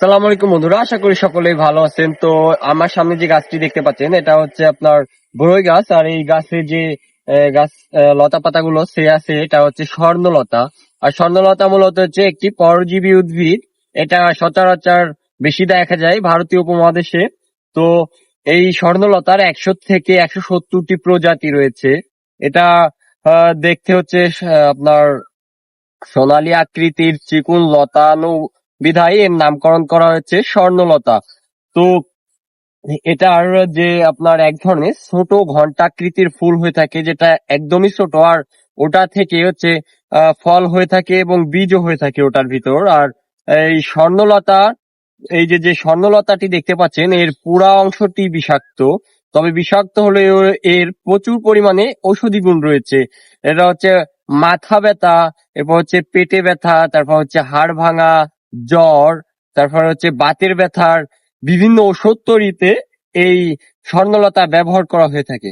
সালাম আলাইকুম বন্ধুরা, আশা করি সকলেই ভালো আছেন। তো আমার সামনে যে গাছটি দেখতে পাচ্ছেন, এটা হচ্ছে আপনার বড়ই গাছ। আর এই গাছে যে গাছ লতা পাতাগুলো, সে আছে, এটা হচ্ছে স্বর্ণলতা। আর স্বর্ণলতা মূলত হচ্ছে একটি পরজীবী উদ্ভিদ। এটা সচরাচর বেশি দেখা যায় ভারতীয় উপমহাদেশে। তো এই স্বর্ণলতার একশো থেকে একশো সত্তরটি প্রজাতি রয়েছে। এটা দেখতে হচ্ছে আপনার সোনালী আকৃতির চিকুন লতানো বিধায় এর নামকরণ করা হয়েছে স্বর্ণলতা। তো এটার যে আপনার এক ধরনের ছোট ঘন্টাকৃতির ফুল হয়ে থাকে যেটা একদমই ছোট আর ওটা থেকে হচ্ছে ফল হয়ে থাকে এবং বীজও হয়ে থাকে ওটার ভিতর। আর এই স্বর্ণলতা, এই যে যে স্বর্ণলতাটি দেখতে পাচ্ছেন, এর পুরা অংশটি বিষাক্ত। তবে বিষাক্ত হলেও এর প্রচুর পরিমাণে ঔষধি গুণ রয়েছে। এটা হচ্ছে মাথা ব্যথা, এরপর হচ্ছে পেটে ব্যথা, তারপর হচ্ছে হাড় ভাঙা জ্বর তারপর হচ্ছে বাতের ব্যথার বিভিন্ন ওষুধ তৈরিতে এই স্বর্ণলতা ব্যবহার করা হয়ে থাকে।